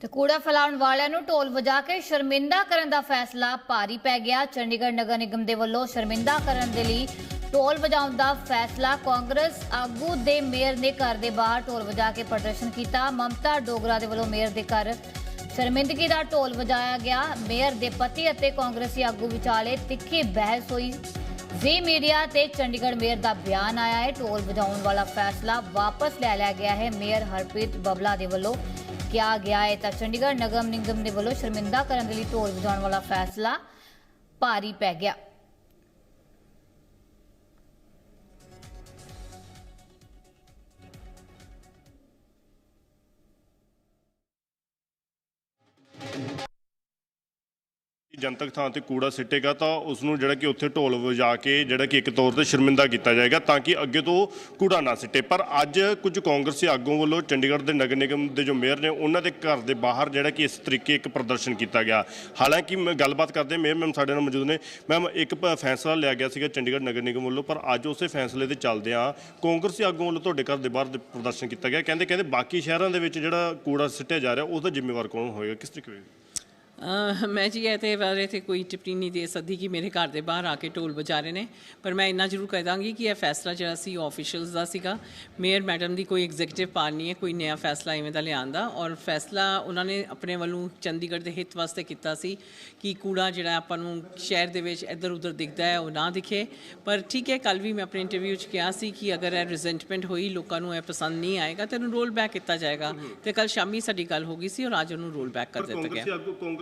ਤੇ ਕੂੜਾ ਫੈਲਾਉਣ ਵਾਲਿਆਂ ਨੂੰ ਢੋਲ ਵਜਾ ਕੇ ਸ਼ਰਮਿੰਦਾ ਕਰਨ ਦਾ ਫੈਸਲਾ ਭਾਰੀ ਪੈ ਗਿਆ। ਚੰਡੀਗੜ੍ਹ ਨਗਰ ਨਿਗਮ ਦੇ ਵੱਲੋਂ ਸ਼ਰਮਿੰਦਾ ਕਰਨ ਦੇ ਲਈ ਢੋਲ ਵਜਾਉਣ ਦਾ ਫੈਸਲਾ ਕਾਂਗਰਸ ਆਗੂ ਦੇ ਮੇਅਰ ਨੇ ਘਰ ਦੇ ਬਾਹਰ ਢੋਲ ਵਜਾ ਕੇ ਪ੍ਰਦਰਸ਼ਨ ਕੀਤਾ। ਮਮਤਾ ਡੋਗਰਾ ਦੇ ਵੱਲੋਂ ਮੇਅਰ ਦੇ ਘਰ ਸ਼ਰਮਿੰਦਗੀ ਦਾ ਢੋਲ ਵਜਾਇਆ ਗਿਆ। ਮੇਅਰ ਦੇ ਪਤੀ ਅਤੇ ਕਾਂਗਰਸੀ ਆਗੂ ਵਿਚਾਲੇ ਤਿੱਖੀ ਬਹਿਸ ਹੋਈ। ਜ਼ੀ ਮੀਡੀਆ ਤੇ ਚੰਡੀਗੜ੍ਹ ਮੇਅਰ ਦਾ ਬਿਆਨ ਆਇਆ ਹੈ। ਢੋਲ ਵਜਾਉਣ ਵਾਲਾ ਫੈਸਲਾ ਵਾਪਸ ਲੈ ਲਿਆ ਗਿਆ ਹੈ। ਮੇਅਰ ਹਰਪ੍ਰੀਤ ਬਬਲਾ ਦੇ ਵੱਲੋਂ ਕਿਹਾ ਗਿਆ ਹੈ। ਤਾਂ ਚੰਡੀਗੜ੍ਹ ਨਗਮ ਨਿਗਮ ਦੇ ਵੱਲੋਂ ਸ਼ਰਮਿੰਦਾ ਕਰਨ ਦੇ ਲਈ ਢੋਲ ਵਜਾਉਣ ਵਾਲਾ ਫੈਸਲਾ ਭਾਰੀ ਪੈ ਗਿਆ। ਜਨਤਕ ਥਾਂ ਤੇ ਕੂੜਾ ਸਿੱਟੇਗਾ ਤਾਂ ਉਸ ਨੂੰ ਜਿਹੜਾ ਕਿ ਉੱਥੇ ਢੋਲ ਵਜਾ ਕੇ ਜਿਹੜਾ ਕਿ ਇੱਕ ਤੌਰ ਤੇ ਸ਼ਰਮਿੰਦਾ ਕੀਤਾ ਜਾਏਗਾ ਤਾਂ ਕਿ ਅੱਗੇ ਤੋਂ ਕੂੜਾ ਨਾ ਸਿੱਟੇ। ਪਰ ਅੱਜ ਕੁਝ ਕਾਂਗਰਸੀ ਆਗੂਆਂ ਵੱਲੋਂ ਚੰਡੀਗੜ੍ਹ ਦੇ ਨਗਰ ਨਿਗਮ ਦੇ ਜੋ ਮੇਅਰ ਨੇ, ਉਹਨਾਂ ਦੇ ਘਰ ਦੇ ਬਾਹਰ ਜਿਹੜਾ ਕਿ ਇਸ ਤਰੀਕੇ ਇੱਕ ਪ੍ਰਦਰਸ਼ਨ ਕੀਤਾ ਗਿਆ। ਹਾਲਾਂਕਿ ਮੈਂ ਗੱਲਬਾਤ ਕਰਦੇ ਮੇਅਰ ਮੈਮ ਸਾਡੇ ਨਾਲ ਮੌਜੂਦ ਨੇ। ਮੈਮ, ਇੱਕ ਪ- ਫੈਸਲਾ ਲਿਆ ਗਿਆ ਸੀਗਾ ਚੰਡੀਗੜ੍ਹ ਨਗਰ ਨਿਗਮ ਵੱਲੋਂ, ਪਰ ਅੱਜ ਉਸੇ ਫੈਸਲੇ ਦੇ ਚੱਲਦਿਆਂ ਕਾਂਗਰਸੀ ਆਗੂਆਂ ਵੱਲੋਂ ਤੁਹਾਡੇ ਘਰ ਦੇ ਬਾਹਰ ਪ੍ਰਦਰਸ਼ਨ ਕੀਤਾ ਗਿਆ। ਕਹਿੰਦੇ ਕਹਿੰਦੇ ਬਾਕੀ ਸ਼ਹਿਰਾਂ ਦੇ ਵਿੱਚ ਜਿਹੜਾ ਕੂੜਾ ਸਿੱਟਿਆ ਜਾ ਰਿਹਾ, ਉਹਦਾ ਜ਼ਿੰਮੇਵਾਰ ਕੌਣ ਹੋਏਗਾ? ਕਿਸ ਤਰੀਕੇ ਹੋਏਗਾ ਮੈਂ ਜੀ ਇਹ ਤੇ ਬਾਰੇ ਤੇ ਕੋਈ ਟਿੱਪਣੀ ਨਹੀਂ ਦੇ ਸਕਦੀ ਕਿ ਮੇਰੇ ਘਰ ਦੇ ਬਾਹਰ ਆ ਕੇ ਢੋਲ ਵਜਾ ਰਹੇ ਨੇ ਪਰ ਮੈਂ ਇੰਨਾ ਜ਼ਰੂਰ ਕਹਿ ਦਾਂਗੀ ਕਿ ਇਹ ਫੈਸਲਾ ਜਿਹੜਾ ਸੀ ਆਫੀਸ਼ੀਅਲਸ ਦਾ ਸੀਗਾ। ਮੇਅਰ ਮੈਡਮ ਦੀ ਕੋਈ ਐਗਜ਼ੀਕਟਿਵ ਪਾਰ ਨਹੀਂ ਹੈ ਕੋਈ ਨਵਾਂ ਫੈਸਲਾ ਇਵੇਂ ਦਾ ਲਿਆਉਣ ਦਾ ਔਰ ਫੈਸਲਾ ਉਹਨਾਂ ਨੇ ਆਪਣੇ ਵੱਲੋਂ ਚੰਡੀਗੜ੍ਹ ਦੇ ਹਿੱਤ ਵਾਸਤੇ ਕੀਤਾ ਸੀ ਕਿ ਕੂੜਾ ਜਿਹੜਾ ਆਪਾਂ ਨੂੰ ਸ਼ਹਿਰ ਦੇ ਵਿੱਚ ਇੱਧਰ ਉੱਧਰ ਦਿਖਦਾ ਹੈ ਉਹ ਨਾ ਦਿਖੇ। ਪਰ ਠੀਕ ਹੈ ਕੱਲ ਵੀ ਮੈਂ ਆਪਣੇ ਇੰਟਰਵਿਊ 'ਚ ਕਿਹਾ ਸੀ ਕਿ ਅਗਰ ਇਹ ਰਿਜ਼ੈਂਟਮੈਂਟ ਹੋਈ ਲੋਕਾਂ ਨੂੰ ਇਹ ਪਸੰਦ ਨਹੀਂ ਆਏਗਾ ਤਾਂ ਇਹਨੂੰ ਰੋਲ ਬੈਕ ਕੀਤਾ ਜਾਏਗਾ। ਤੇ ਕੱਲ ਸ਼ਾਮੀ ਸਾਡੀ ਗੱਲ ਹੋ ਗਈ ਸੀ ਔਰ ਅੱਜ ਉਹਨੂੰ ਰੋਲ ਬੈਕ ਕਰ ਦਿੱਤਾ ਗਿਆ।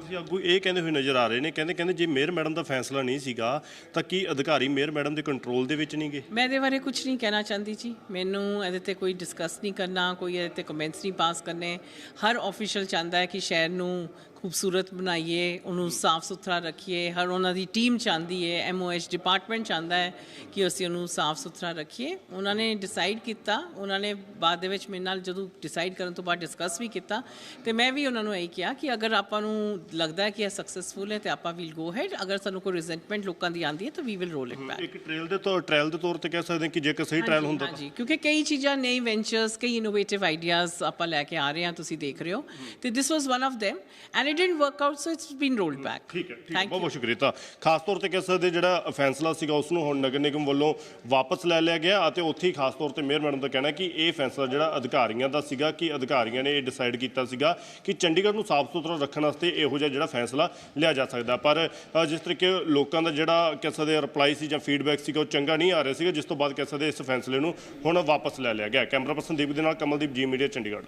ਕਾਂਗਰਸੀ ਆਗੂ ਇਹ ਕਹਿੰਦੇ ਹੋਏ ਨਜ਼ਰ ਆ ਰਹੇ ਨੇ, ਕਹਿੰਦੇ ਕਹਿੰਦੇ ਜੇ ਮੇਅਰ ਮੈਡਮ ਦਾ ਫੈਸਲਾ ਨਹੀਂ ਸੀਗਾ, ਤਾਂ ਕੀ ਅਧਿਕਾਰੀ ਮੇਅਰ ਮੈਡਮ ਦੇ ਕੰਟਰੋਲ ਦੇ ਵਿੱਚ ਨਹੀਂਗੇ? ਮੈਂ ਇਹਦੇ ਬਾਰੇ ਕੁਝ ਨਹੀਂ ਕਹਿਣਾ ਚਾਹੁੰਦੀ ਜੀ। ਮੈਨੂੰ ਇਹਦੇ ਤੇ ਕੋਈ ਡਿਸਕਸ ਨਹੀਂ ਕਰਨਾ, ਕੋਈ ਇਹਦੇ ਤੇ ਕਮੈਂਟਸ ਨਹੀਂ ਪਾਸ ਕਰਨੇ। ਹਰ ਆਫੀਸ਼ੀਅਲ ਚਾਹੁੰਦਾ ਹੈ ਕਿ ਸ਼ਹਿਰ ਨੂੰ ਖੂਬਸੂਰਤ ਬਣਾਈਏ, ਉਹਨੂੰ ਸਾਫ਼ ਸੁਥਰਾ ਰੱਖੀਏ। ਹਰ ਉਹਨਾਂ ਦੀ ਟੀਮ ਚਾਹੁੰਦੀ ਹੈ ਐਮਓਐਚ ਡਿਪਾਰਟਮੈਂਟ ਚਾਹੁੰਦਾ ਹੈ ਕਿ ਅਸੀਂ ਉਹਨੂੰ ਸਾਫ਼ ਸੁਥਰਾ ਰੱਖੀਏ। ਉਹਨਾਂ ਨੇ ਡਿਸਾਈਡ ਕੀਤਾ, ਉਹਨਾਂ ਨੇ ਬਾਅਦ ਦੇ ਵਿੱਚ ਮੇਰੇ ਨਾਲ ਜਦੋਂ ਡਿਸਾਈਡ ਕਰਨ ਤੋਂ ਬਾਅਦ ਡਿਸਕਸ ਵੀ ਕੀਤਾ। ਤੇ ਮੈਂ ਵੀ ਉਹਨਾਂ ਨੂੰ ਇਹੀ ਕਿਹਾ ਕਿ ਅਗਰ ਆਪਾਂ ਨੂੰ ਲੱਗਦਾ ਹੈ ਕਿ ਇਹ ਸਕਸੈਸਫੁਲ ਹੈ ਤੇ ਆਪਾਂ ਵੀਲ ਗੋ ਹੈਡ ਅਗਰ ਸਾਨੂੰ ਕੋਈ ਰਿਜ਼ੈਂਟਮੈਂਟ ਲੋਕਾਂ ਦੀ ਆਉਂਦੀ ਹੈ ਤਾਂ ਵੀ ਵਿਲ ਰੋਲ ਇਟ ਬੈਕ ਇੱਕ ਟ੍ਰੇਲ ਦੇ ਤੌਰ ਟ੍ਰਾਇਲ ਦੇ ਤੌਰ ਤੇ ਕਹਿ ਸਕਦੇ ਹਾਂ ਕਿ ਜੇਕਰ ਸਹੀ ਟ੍ਰਾਇਲ ਹੁੰਦਾ ਤਾਂ। ਹਾਂਜੀ। ਕਿਉਂਕਿ ਕਈ ਚੀਜ਼ਾਂ ਨਈ ਵੈਂਚਰਸ ਕਈ ਇਨੋਵੇਟਿਵ ਆਈਡੀਆਜ਼ ਆਪਾਂ ਲੈ ਕੇ ਆ ਰਹੇ ਹਾਂ ਤੁਸੀਂ ਦੇਖ ਰਹੇ ਹੋ। ਤੇ this was one of them and it didn't work out so it's been rolled back ਠੀਕ ਹੈ ਠੀਕ ਹੈ। ਬਹੁਤ ਬਹੁਤ ਸ਼ੁਕਰੀਆ ਖਾਸ ਤੌਰ ਤੇ ਕਹਿ ਸਕਦੇ ਜਿਹੜਾ ਫੈਸਲਾ ਸੀਗਾ ਉਸ ਨੂੰ ਹੁਣ ਨਗਰ ਨਿਗਮ ਵੱਲੋਂ ਵਾਪਸ ਲੈ ਲਿਆ ਗਿਆ ਅਤੇ ਉੱਥੇ ਖਾਸ ਤੌਰ ਤੇ ਮੇਅਰ ਮੈਡਮ ਦਾ ਕਹਿਣਾ ਕਿ ਇਹ ਫੈਸਲਾ ਜਿਹੜਾ ਅਧਿਕਾਰੀਆਂ ਦਾ ਸੀਗਾ ਕਿ ਅਧਿਕਾਰੀਆਂ ਨੇ ਇਹ ਡਿਸਾਈਡ ਕੀਤਾ ਸੀਗਾ ਕਿ ਚੰਡੀਗੜ੍ਹ ਨੂੰ ਸਾਫ਼ ਸੁਥਰਾ ਰੱਖਣ ਵਾਸਤੇ ਇਹੋ ਜਿਹਾ ਜਿਹੜਾ ਫੈਸਲਾ ਲਿਆ ਜਾ ਸਕਦਾ। ਪਰ ਜਿਸ ਤਰੀਕੇ ਲੋਕਾਂ ਦਾ ਜਿਹੜਾ ਕਹਿ ਸਕਦੇ ਰਿਪਲਾਈ ਸੀ ਜਾਂ ਫੀਡਬੈਕ ਸੀਗਾ ਉਹ ਚੰਗਾ ਨਹੀਂ ਆ ਰਿਹਾ ਸੀਗਾ, ਜਿਸ ਤੋਂ ਬਾਅਦ ਕਹਿ ਸਕਦੇ ਇਸ ਫੈਸਲੇ ਨੂੰ ਹੁਣ ਵਾਪਸ ਲੈ ਲਿਆ ਗਿਆ ਕੈਮਰਾ ਪਰਸਨ ਦੀਪ ਦੇ ਨਾਲ ਕਮਲਦੀਪ, ਜੀ ਮੀਡੀਆ, ਚੰਡੀਗੜ੍ਹ।